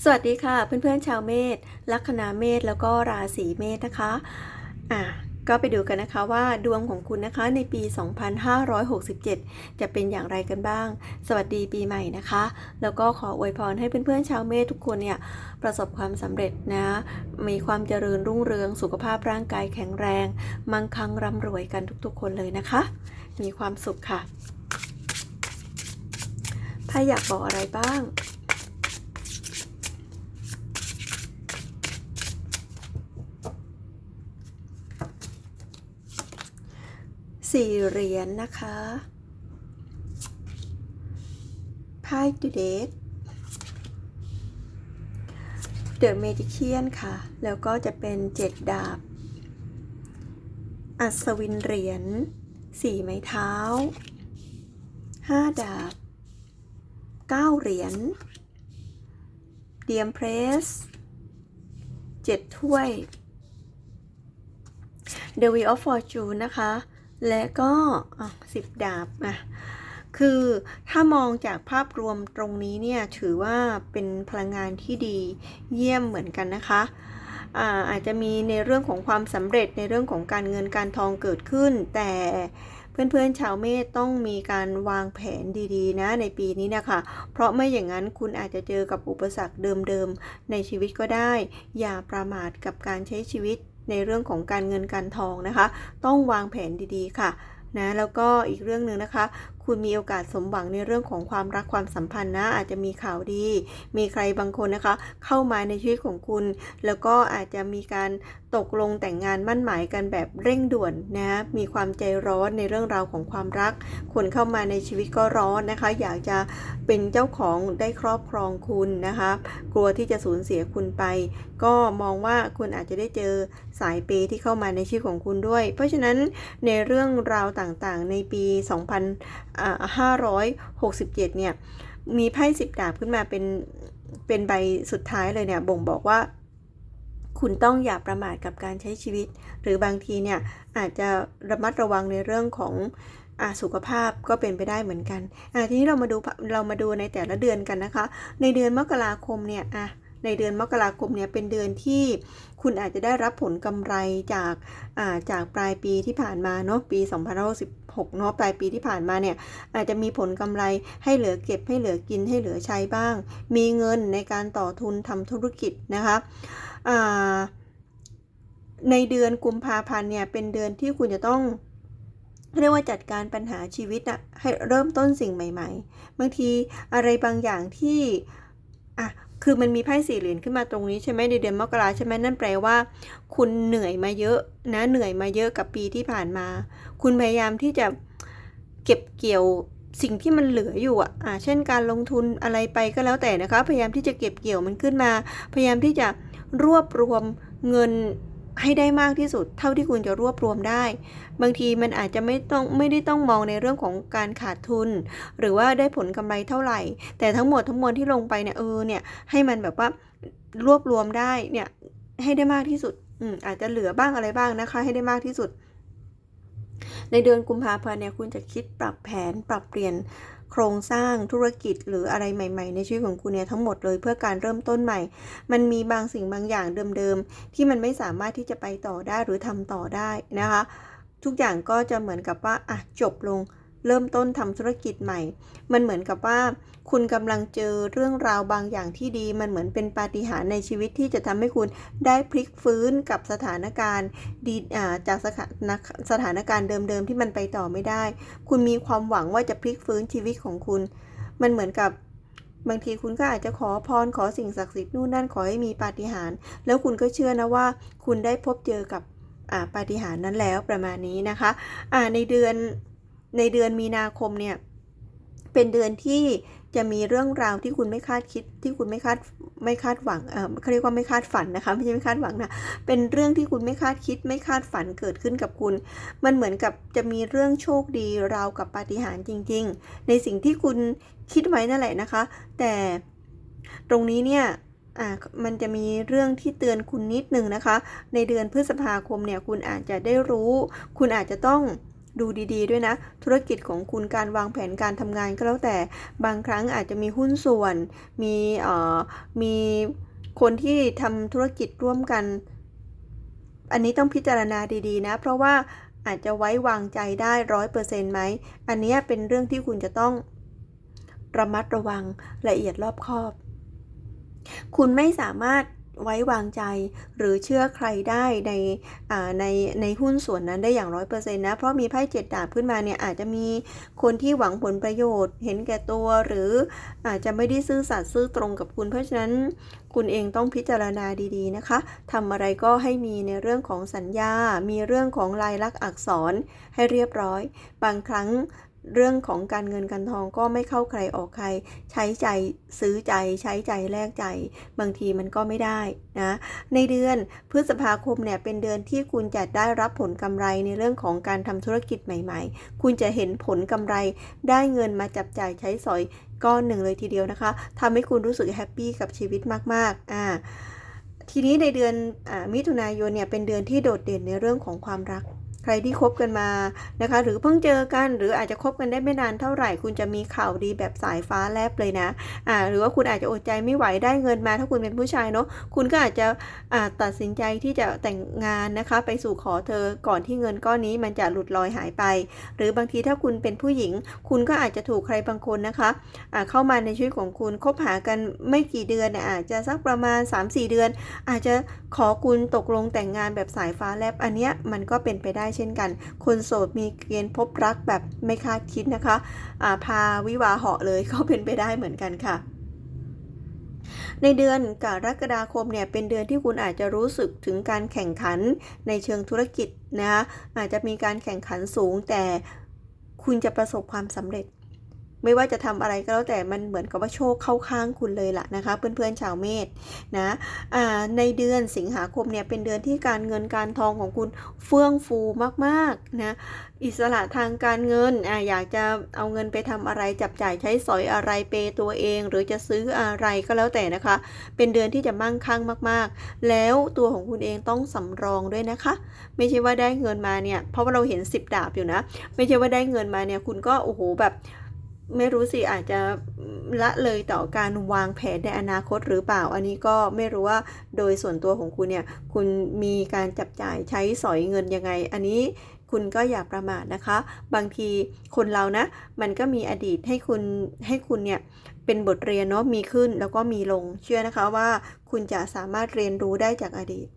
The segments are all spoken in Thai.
สวัสดีค่ะเพื่อนๆชาวเมษลัคนาเมษแล้วก็ราศีเมษนะคะอะก็ไปดูกันนะคะว่าดวงของคุณนะคะในปี 2567 จะเป็นอย่างไรกันบ้าง สวัสดีปีใหม่นะคะ แล้วก็ขออวยพรให้เพื่อนๆชาวเมษทุกคนเนี่ยประสบความสำเร็จนะ มีความเจริญรุ่งเรือง สุขภาพร่างกายแข็งแรง มั่งคั่งร่ำรวยกันทุกๆ คนเลยนะคะ มีความสุขค่ะไพ่อยากบอกอะไรบ้าง สี่เหรียญนะคะไพ่ดูเดทเดอะเมจิเคียนค่ะ แล้วก็จะเป็นเจ็ดดาบ อัศวินเหรียญสี่ไม้เท้าห้าดาบเก้าเหรียญเดียมเพรสเจ็ดถ้วย The Wheel of Fortune นะคะ และก็สิบดาบอะคือถ้ามองจากภาพรวมตรงนี้เนี่ยถือว่าเป็นพลังงานที่ดีเยี่ยมเหมือนกันนะคะอาอาจจะมีในเรื่องของความสำเร็จในเรื่องของการเงินการทองเกิดขึ้น แต่เพื่อนๆชาวเมษต้องมีการวางแผนดีๆ นะในปีนี้นะคะ เพราะไม่อย่างนั้นคุณอาจจะเจอกับอุปสรรคเดิมๆ ในชีวิตก็ได้ อย่าประมาทกับการใช้ชีวิต ในเรื่องของการเงินการทองนะคะ ต้องวางแผนดีๆค่ะนะแล้วก็อีกเรื่องหนึ่งนะคะคุณมีโอกาสสมหวังในเรื่องของความรักความสัมพันธ์นะ อาจจะมีข่าวดี มีใครบางคนนะคะ เข้ามาในชีวิตของคุณ แล้วก็อาจจะมีการตกลงแต่งงานมั่นหมายกันแบบเร่งด่วนนะ มีความใจร้อนในเรื่องราวของความรัก คนเข้ามาในชีวิตก็ร้อนนะคะ อยากจะเป็นเจ้าของได้ครอบครองคุณนะคะ กลัวที่จะสูญเสียคุณไป ก็มองว่าคุณอาจจะได้เจอสายเปย์ที่เข้ามาในชีวิตของคุณด้วย เพราะฉะนั้นในเรื่องราวต่างๆ ในปี567 เนี่ย มีไพ่สิบดาบขึ้นมาเป็น เป็นใบสุดท้ายเลยเนี่ย บ่งบอกว่า คุณต้องอย่าประมาทกับการใช้ชีวิต หรือบางทีเนี่ย อาจจะระมัดระวังในเรื่องของอสุขภาพก็เป็นไปได้เหมือนกันอะทีนี้เรามาดูเรามาดูในแต่ละเดือนกันนะคะ ในเดือนมกราคมเนี่ยอะในเดือนมกราคมเนี่ยเป็นเดือนที่คุณอาจจะได้รับผลกำไรจากาจากปลายปีที่ผ่านมาเนาะปี 26เนาะปลายปีที่ผ่านมาเนี่ยอาจจะมีผลกำไรให้เหลือเก็บให้เหลือกินให้เหลือใช้บ้าง มีเงินในการต่อทุนทำธุรกิจนะคะในเดือนกุมภาพันธ์เนี่ยเป็นเดือนที่คุณจะต้องเรียกว่าจัดการปัญหาชีวิตอะให้เริ่มต้นสิ่งใหม่ ๆ บางทีอะไรบางอย่างที่อะ คือมันมีไพ่สี่เหรียญขึ้นมาตรงนี้ใช่ไหมในเดือนมกราใช่ไหมนั่นแปลว่า คุณเหนื่อยมาเยอะนะเหนื่อยมาเยอะกับปีที่ผ่านมา คุณพยายามที่จะเก็บเกี่ยวสิ่งที่มันเหลืออยู่อะอ่าเช่นการลงทุนอะไรไปก็แล้วแต่นะคะ พยายามที่จะเก็บเกี่ยวมันขึ้นมา พยายามที่จะรวบรวมเงิน ให้ได้มากที่สุด เท่าที่คุณจะรวบรวมได้ บางทีมันอาจจะไม่ต้องไม่ได้ต้องมองในเรื่องของการขาดทุน หรือว่าได้ผลกำไรเท่าไหร่ แต่ทั้งหมดทั้งมวลที่ลงไปเนี่ยเออเนี่ยให้มันแบบว่ารวบรวมได้เนี่ยให้ได้มากที่สุดอืมอาจจะเหลือบ้างอะไรบ้างนะคะ ให้ได้มากที่สุด ในเดือนกุมภาพันธ์เนี่ยคุณจะคิดปรับแผนปรับเปลี่ยน โครงสร้างธุรกิจหรืออะไรใหม่ๆ ในชีวิตของคุณเนี่ยทั้งหมดเลยเพื่อการเริ่มต้นใหม่ มันมีบางสิ่งบางอย่างเดิมๆ ที่มันไม่สามารถที่จะไปต่อได้หรือทำต่อได้นะคะ ทุกอย่างก็จะเหมือนกับว่าอะจบลงเริ่มต้นทำธุรกิจใหม่ มันเหมือนกับว่า คุณกำลังเจอเรื่องราวบางอย่างที่ดี มันเหมือนเป็นปาฏิหาริย์ในชีวิตที่จะทำให้คุณได้พลิกฟื้นกับสถานการณ์ดีจากสถานสถานการณ์เดิมๆที่มันไปต่อไม่ได้ คุณมีความหวังว่าจะพลิกฟื้นชีวิตของคุณ มันเหมือนกับบางทีคุณก็อาจจะขอพรขอสิ่งศักดิ์สิทธิ์นู่นนั่นขอให้มีปาฏิหาริย์แล้วคุณก็เชื่อนะว่า คุณได้พบเจอกับปาฏิหาริย์นั้นแล้วประมาณนี้นะคะในเดือนในเดือนมีนาคมเนี่ยเป็นเดือนที่ จะมีเรื่องราวที่คุณไม่คาดคิดที่คุณไม่คาดไม่คาดหวังเออเขาเรียกว่าไม่คาดฝันนะคะไม่ใช่ไม่คาดหวังนะเป็นเรื่องที่คุณไม่คาดคิด ไม่คาดฝันเกิดขึ้นกับคุณ มันเหมือนกับจะมีเรื่องโชคดีราวกับปาฏิหาริย์จริง ๆ ในสิ่งที่คุณคิดไว้นั่นแหละนะคะ แต่ตรงนี้เนี่ยอ่ามันจะมีเรื่องที่เตือนคุณนิดนึงนะคะ ในเดือนพฤษภาคมเนี่ยคุณอาจจะได้รู้ คุณอาจจะต้อง ดูดีๆ ด้วยนะ ธุรกิจของคุณการวางแผนการทำงานก็แล้วแต่บางครั้งอาจจะมีหุ้นส่วน มีเอ่อมีคนที่ทำธุรกิจร่วมกัน อันนี้ต้องพิจารณาดีๆ นะ เพราะว่าอาจจะไว้วางใจได้ร้อยเปอร์เซ็นต์ไหม อันนี้เป็นเรื่องที่คุณจะต้องระมัดระวังละเอียดรอบคอบ คุณไม่สามารถ ไว้วางใจ หรือเชื่อใครได้ในในในหุ้นส่วนนั้นได้อย่างร้อยเปอร์เซ็นต์นะ เพราะมีไพ่เจ็ดดาบขึ้นมาเนี่ยอาจจะมีคนที่หวังผลประโยชน์ เห็นแก่ตัวหรืออาจจะไม่ได้ซื่อสัตย์ซื่อตรงกับคุณ เพราะฉะนั้นคุณเองต้องพิจารณาดีๆนะคะทำอะไรก็ให้มีในเรื่องของสัญญา มีเรื่องของลายลักษณ์อักษรให้เรียบร้อย บางครั้ง เรื่องของการเงินการทองก็ไม่เข้าใครออกใคร ใช้ใจซื้อใจใช้ใจแลกใจ บางทีมันก็ไม่ได้นะในเดือนพฤษภาคมเนี่ยเป็นเดือนที่คุณจะได้รับผลกำไรในเรื่องของการทำธุรกิจใหม่ ๆ คุณจะเห็นผลกำไรได้เงินมาจับจ่ายใช้สอยก้อนหนึ่งเลยทีเดียวนะคะทำให้คุณรู้สึกแฮปปี้กับชีวิตมากๆอ่าทีนี้ในเดือนอมิถุนายนเนี่ยเป็นเดือนที่โดดเด่นในเรื่องของความรัก ใครที่คบกันมานะคะ หรือเพิ่งเจอกันหรืออาจจะคบกันได้ไม่นานเท่าไหร่ คุณจะมีข่าวดีแบบสายฟ้าแลบเลยนะอ่าหรือว่าคุณอาจจะอดใจไม่ไหวได้เงินมา ถ้าคุณเป็นผู้ชายเนาะคุณก็อาจจะอ่าตัดสินใจที่จะแต่งงานนะคะ ไปสู่ขอเธอก่อนที่เงินก้อนนี้มันจะหลุดลอยหายไป หรือบางทีถ้าคุณเป็นผู้หญิง คุณก็อาจจะถูกใครบางคนนะคะอ่าเข้ามาในชีวิตของคุณคบหากันไม่กี่เดือนเนี่ยอาจจะสักประมาณ 3-4 เดือน อาจจะขอคุณตกลงแต่งงานแบบสายฟ้าแลบอันเนี้ยมันก็เป็นไปได้เช่นกัน คนโสดมีเกณฑ์พบรักแบบไม่คาดคิดนะคะอาพาวิวาเหาะเลยก็เป็นไปได้เหมือนกันค่ะในเดือนกรกฎาคมเนี่ยเป็นเดือนที่คุณอาจจะรู้สึกถึงการแข่งขันในเชิงธุรกิจนะคะอาจจะมีการแข่งขันสูงแต่คุณจะประสบความสำเร็จ ไม่ว่าจะทำอะไรก็แล้วแต่มันเหมือนกับว่าโชคเข้าข้างคุณเลยล่ะนะคะ เพื่อนๆชาวเมษนะในเดือนสิงหาคมเนี่ยเป็นเดือนที่การเงินการทองของคุณเฟื่องฟูมากๆนะอิสระทางการเงินออยากจะเอาเงินไปทำอะไรจับจ่ายใช้สอยอะไรเปย์ตัวเอง หรือจะซื้ออะไรก็แล้วแต่นะคะ เป็นเดือนที่จะมั่งคั่งมาก ๆ แล้วตัวของคุณเองต้องสำรองด้วยนะคะ ไม่ใช่ว่าได้เงินมาเนี่ยเพราะว่าเราเห็น 10 ดาบอยู่นะ ไม่ใช่ว่าได้เงินมาเนี่ยคุณก็โอ้โหแบบ ไม่รู้สิอาจจะละเลยต่อการวางแผนในอนาคตหรือเปล่า อันนี้ก็ไม่รู้ว่าโดยส่วนตัวของคุณเนี่ยคุณมีการจับจ่ายใช้สอยเงินยังไง อันนี้คุณก็อย่าประมาทนะคะ บางทีคนเรานะ มันก็มีอดีตให้คุณให้คุณเนี่ยเป็นบทเรียนเนาะมีขึ้นแล้วก็มีลง เชื่อนะคะว่าคุณจะสามารถเรียนรู้ได้จากอดีต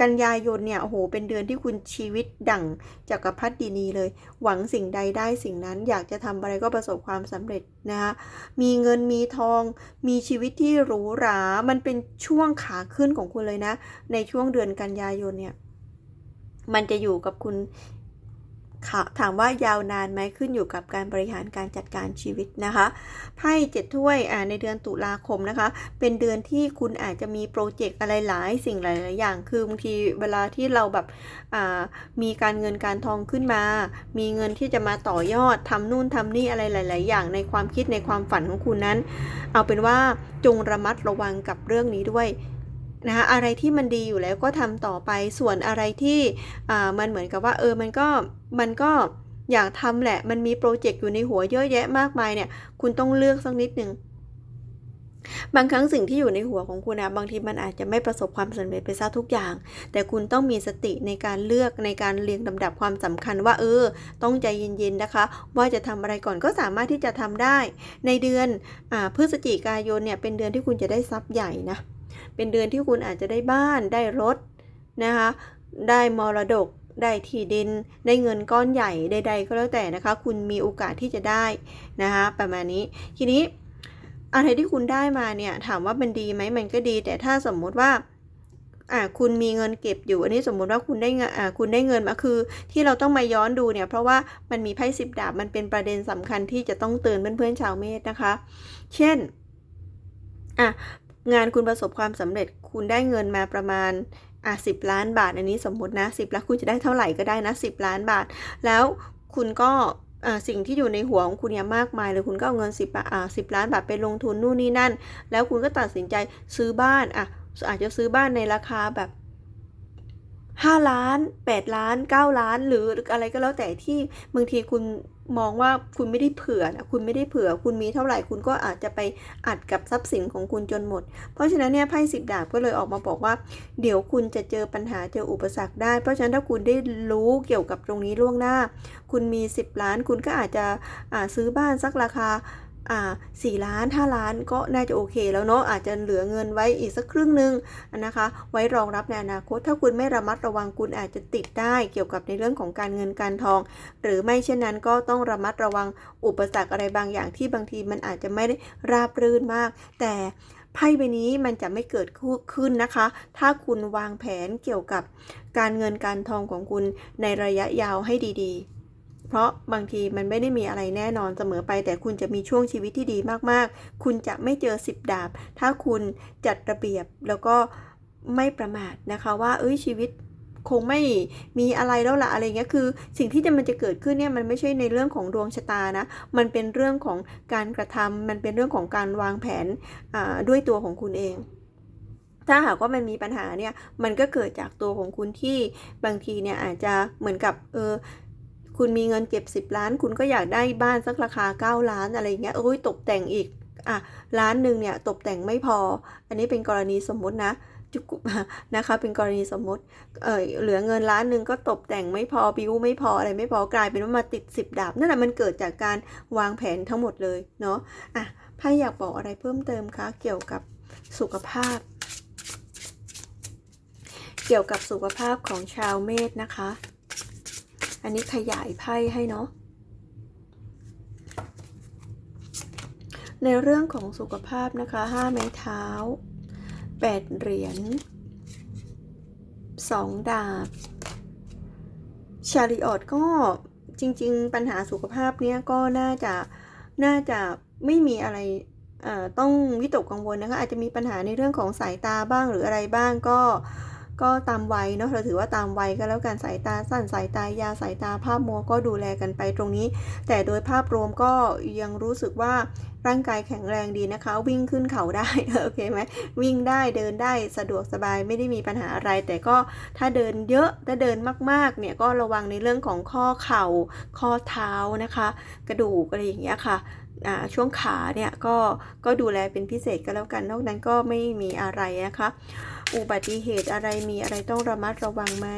กันยายนเนี่ยโอ้โหเป็นเดือนที่คุณชีวิตดั่งจักรพรรดินีเลย หวังสิ่งใดได้สิ่งนั้นอยากจะทำอะไรก็ประสบความสำเร็จนะคะมีเงินมีทอง มีชีวิตที่หรูหรา มันเป็นช่วงขาขึ้นของคุณเลยนะ ในช่วงเดือนกันยายนเนี่ยมันจะอยู่กับคุณ ถามว่ายาวนานไหมขึ้นอยู่กับการบริหารการจัดการชีวิตนะคะไพ่เจ็ดถ้วยในเดือนตุลาคมนะคะ เป็นเดือนที่คุณอาจจะมีโปรเจกต์อะไรหลายสิ่งหลาย ๆ อย่าง คือบางทีเวลาที่เราแบบมีการเงินการทองขึ้นมา มีเงินที่จะมาต่อยอดทำนู่นทำนี่อะไรหลาย ๆ อย่างในความคิดในความฝันของคุณนั้น เอาเป็นว่าจงระมัดระวังกับเรื่องนี้ด้วย นะคะอะไรที่มันดีอยู่แล้วก็ทำต่อไปส่วนอะไรที่มันเหมือนกับว่าเออมันก็มันก็อยากทำแหละ มันมีโปรเจกต์อยู่ในหัวเยอะแยะมากมายเนี่ยคุณต้องเลือกสักนิดหนึ่งบางครั้งสิ่งที่อยู่ในหัวของคุณนะบางทีมันอาจจะไม่ประสบความสำเร็จไปซะทุกอย่าง แต่คุณต้องมีสติในการเลือกในการเรียงลำดับความสำคัญว่าเออ ต้องใจเย็นๆนะคะ ว่าจะทำอะไรก่อนก็สามารถที่จะทำได้ ในเดือนอพฤศจิกายนเนี่ยเป็นเดือนที่คุณจะได้ทรัพย์ใหญ่นะ เป็นเดือนที่คุณอาจจะได้บ้านได้รถนะคะ ได้มรดก ได้ที่ดิน ได้เงินก้อนใหญ่ใดๆก็แล้วแต่นะคะ คุณมีโอกาสที่จะได้นะคะประมาณนี้ ทีนี้อะไรที่คุณได้มาเนี่ยถามว่ามันดีไหมมันก็ดี แต่ถ้าสมมุติว่าอ่าคุณมีเงินเก็บอยู่อันนี้สมมุติว่าคุณได้เงินอ่าคุณได้เงินมาคือ ที่เราต้องมาย้อนดูเนี่ยเพราะว่ามันมีไพ่สิบดาบมันเป็นประเด็นสำคัญที่จะต้องเตือนเพื่อนๆชาวเมษนะคะ เช่นอะ งานคุณประสบความสำเร็จ คุณได้เงินมาประมาณอะสิบล้านบาท อันนี้สมมตินะสิบล้านคุณจะได้เท่าไหร่ก็ได้นะสิบล้านบาท แล้วคุณก็อ่าสิ่งที่อยู่ในหัวของคุณเนี่ยมากมายเลยคุณก็เอาเงินสิบอ่าสิบล้านบาทไปลงทุนนู่นนี่นั่น แล้วคุณก็ตัดสินใจซื้อบ้านอะอาจจะซื้อบ้านในราคาแบบ 5 ล้าน 8 ล้าน 9 ล้าน หรืออะไรก็แล้วแต่ที่บางทีคุณ มองว่าคุณไม่ได้เผื่อนะคุณไม่ได้เผื่อ คุณมีเท่าไหร่คุณก็อาจจะไปอัดกับทรัพย์สินของคุณจนหมด เพราะฉะนั้นเนี่ยไพ่สิบดาบก็เลยออกมาบอกว่า เดี๋ยวคุณจะเจอปัญหาเจออุปสรรคได้ เพราะฉะนั้นถ้าคุณได้รู้เกี่ยวกับตรงนี้ล่วงหน้า คุณมี 10 ล้าน คุณก็อาจจะอาซื้อบ้านสักราคา สี่ล้านห้าล้านก็น่าจะโอเคแล้วเนาะอาจจะเหลือเงินไว้อีกสักครึ่งหนึ่งนะคะ ไว้รองรับในอนาคต ถ้าคุณไม่ระมัดระวังคุณอาจจะติดได้เกี่ยวกับในเรื่องของการเงินการทอง หรือไม่เช่นนั้นก็ต้องระมัดระวังอุปสรรคอะไรบางอย่างที่บางทีมันอาจจะไม่ได้ราบรื่นมาก แต่ไพ่ใบนี้มันจะไม่เกิดขึ้นนะคะ ถ้าคุณวางแผนเกี่ยวกับการเงินการทองของคุณในระยะยาวให้ดีๆ เพราะบางทีมันไม่ได้มีอะไรแน่นอนเสมอไป แต่คุณจะมีช่วงชีวิตที่ดีมากๆ คุณจะไม่เจอสิบดาบ ถ้าคุณจัดระเบียบแล้วก็ไม่ประมาทนะคะว่า เอ้ยชีวิตคงไม่มีอะไรแล้วละอะไรเงี้ยคือ สิ่งที่จะมันจะเกิดขึ้นเนี่ยมันไม่ใช่ในเรื่องของดวงชะตานะ มันเป็นเรื่องของการกระทำมันเป็นเรื่องของการวางแผนด้วยตัวของคุณเอง ถ้าหากว่ามันมีปัญหาเนี่ยมันก็เกิดจากตัวของคุณที่บางทีเนี่ยอาจจะเหมือนกับเออ คุณมีเงินเก็บ 10 ล้าน คุณก็อยากได้บ้านสักราคา 9 ล้านอะไรเงี้ยโอ้ยตกแต่งอีกอะล้านหนึ่งเนี่ยตกแต่งไม่พอ อันนี้เป็นกรณีสมมุตินะจุกนะคะเป็นกรณีสมมติเออเหลือเงินล้านหนึ่งก็ตกแต่งไม่พอบิวไม่พออะไรไม่พอกลายเป็นว่ามาติดสิบดาบนั่นแหละมันเกิดจากการวางแผนทั้งหมดเลยเนาะอะไพ่อยากบอกอะไรเพิ่มเติมคะเกี่ยวกับสุขภาพ เกี่ยวกับสุขภาพของชาวเมษนะคะ อันนี้ขยายไพ่ให้เนาะ ในเรื่องของสุขภาพนะคะห้าไม้เท้าแปดเหรียญสองดาบ ชาริออตก็จริง ๆ ปัญหาสุขภาพเนี้ยก็น่าจะน่าจะไม่มีอะไรต้องวิตกกังวลนะคะ อาจจะมีปัญหาในเรื่องของสายตาบ้างหรืออะไรบ้างก็ ก็ตามวัยเนาะเราถือว่าตามวัยก็แล้วกันสายตาสั้นสายตายาสายตาภาพมัวก็ดูแลกันไปตรงนี้ แต่โดยภาพรวมก็ยังรู้สึกว่าร่างกายแข็งแรงดีนะคะ วิ่งขึ้นเขาได้โอเคไหมวิ่งได้เดินได้สะดวกสบายไม่ได้มีปัญหาอะไร แต่ก็ถ้าเดินเยอะถ้าเดินมากๆเนี่ยก็ระวังในเรื่องของข้อเข่าข้อเท้านะคะ กระดูกอะไรอย่างเงี้ยค่ะช่วงขาเนี่ยก็ก็ดูแลเป็นพิเศษก็แล้วกันนอกนั้นก็ไม่มีอะไรนะคะ อุบัติเหตุอะไรมีอะไรต้องระมัดระวังไหม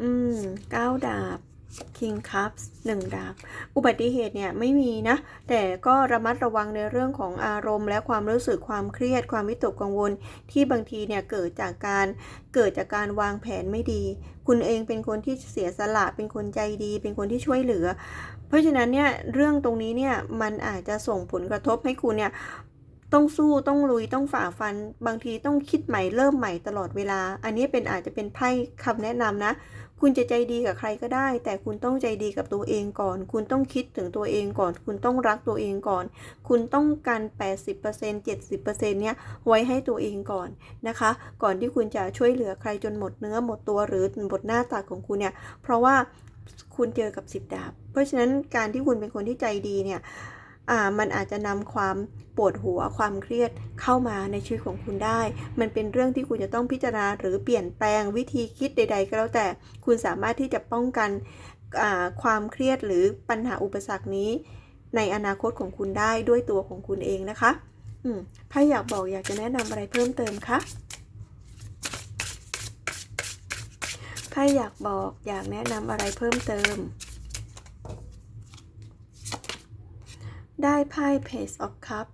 อืมเก้าดาบ King Cups หนึ่งดาบ อุบัติเหตุเนี่ยไม่มีนะ แต่ก็ระมัดระวังในเรื่องของอารมณ์ และความรู้สึกความเครียดความวิตกกังวล ที่บางทีเนี่ยเกิดจากการเกิดจากการวางแผนไม่ดี คุณเองเป็นคนที่เสียสละเป็นคนใจดี เป็นคนที่ช่วยเหลือ เพราะฉะนั้นเนี่ยเรื่องตรงนี้เนี่ยมันอาจจะส่งผลกระทบให้คุณเนี่ย ต้องสู้ต้องลุยต้องฝ่าฟัน บางทีต้องคิดใหม่เริ่มใหม่ตลอดเวลา อันนี้เป็นอาจจะเป็นไพ่คำแนะนำนะ คุณจะใจดีกับใครก็ได้ แต่คุณต้องใจดีกับตัวเองก่อน คุณต้องคิดถึงตัวเองก่อน คุณต้องรักตัวเองก่อน คุณต้องการ 80% 70%เนี้ยไว้ให้ตัวเองก่อนนะคะ ก่อนที่คุณจะช่วยเหลือใครจนหมดเนื้อหมดตัวหรือหมดหน้าตาของคุณเนี่ยเพราะว่าคุณเจอกับสิบดาบ เพราะฉะนั้นการที่คุณเป็นคนที่ใจดีเนี่ย มันอาจจะนำความปวดหัวความเครียดเข้ามาในชีวิตของคุณได้ มันเป็นเรื่องที่คุณจะต้องพิจารณาหรือเปลี่ยนแปลงวิธีคิดใด ๆ ก็แล้วแต่คุณสามารถที่จะป้องกันความเครียดหรือปัญหาอุปสรรคนี้ ในอนาคตของคุณได้ด้วยตัวของคุณเองนะคะอืถ้าอยากบอกอยากจะแนะนำอะไรเพิ่มเติมคะถ้าอยากบอกอยากแนะนำอะไรเพิ่มเติม ได้ไพ่ Page of Cup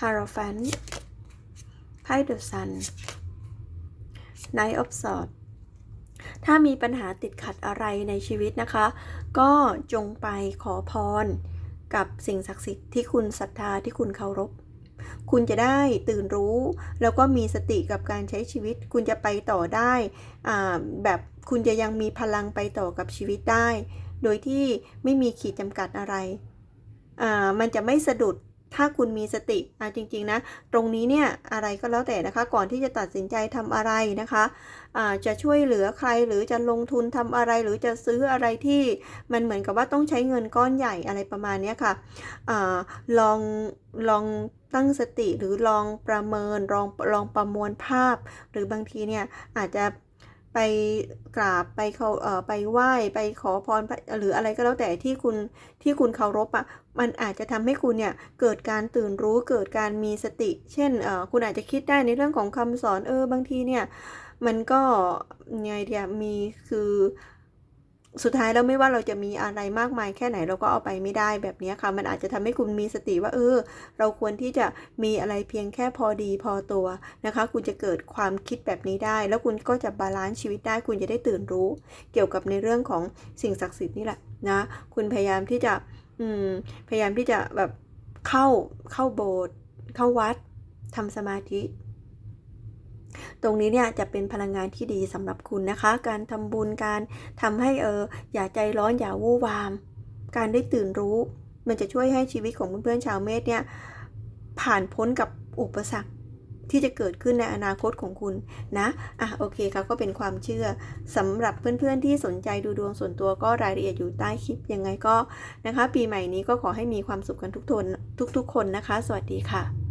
Hierophant ไพ่ The Sun Knight of Swords ถ้ามีปัญหาติดขัดอะไรในชีวิตนะคะ ก็จงไปขอพรกับสิ่งศักดิ์สิทธิ์ที่คุณศรัทธาที่คุณเคารพ คุณจะได้ตื่นรู้ แล้วก็มีสติกับการใช้ชีวิต คุณจะไปต่อได้แบบคุณจะยังมีพลังไปต่อกับชีวิตได้ โดยที่ไม่มีขีดจำกัดอะไรอ่ามันจะไม่สะดุดถ้าคุณมีสติอะจริง ๆ นะ ตรงนี้เนี่ยอะไรก็แล้วแต่นะคะ ก่อนที่จะตัดสินใจทำอะไรนะคะอ่าจะช่วยเหลือใครหรือจะลงทุนทำอะไร หรือจะซื้ออะไรที่มันเหมือนกับว่าต้องใช้เงินก้อนใหญ่อะไรประมาณนี้ค่ะอาลองลองตั้งสติหรือลองประเมินลองลองประมวลภาพ หรือบางทีเนี่ยอาจจะ ไปกราบไปเขาเอ่อไปไหว้ไปขอพรหรืออะไรก็แล้วแต่ที่คุณที่คุณเคารพอะมันอาจจะทำให้คุณเนี่ยเกิดการตื่นรู้เกิดการมีสติ เช่นเอ่อคุณอาจจะคิดได้ในเรื่องของคำสอนเออบางทีเนี่ยมันก็ไงเดียมีคือ สุดท้ายแล้วไม่ว่าเราจะมีอะไรมากมายแค่ไหนเราก็เอาไปไม่ได้แบบนี้ค่ะ มันอาจจะทำให้คุณมีสติว่าเออ เราควรที่จะมีอะไรเพียงแค่พอดีพอตัวนะคะ คุณจะเกิดความคิดแบบนี้ได้ แล้วคุณก็จะบาลานซ์ชีวิตได้ คุณจะได้ตื่นรู้ เกี่ยวกับในเรื่องของสิ่งศักดิ์สิทธิ์นี่แหละนะ คุณพยายามที่จะอืมพยายามที่จะแบบเข้าเข้าโบสถ์เข้าวัดทำสมาธิ ตรงนี้เนี่ยจะเป็นพลังงานที่ดีสำหรับคุณนะคะ การทำบุญการทำให้เอออย่าใจร้อนอย่าวู่วาม การได้ตื่นรู้ มันจะช่วยให้ชีวิตของเพื่อนๆชาวเมษเนี่ยผ่านพ้นกับอุปสรรคที่จะเกิดขึ้นในอนาคตของคุณนะ อะโอเคค่ะก็เป็นความเชื่อสำหรับเพื่อนๆที่สนใจดูดวงส่วนตัวก็รายละเอียดอยู่ใต้คลิปยังไงก็นะคะ ปีใหม่นี้ก็ขอให้มีความสุขกันทุกทนทุกๆคนนะคะ สวัสดีค่ะ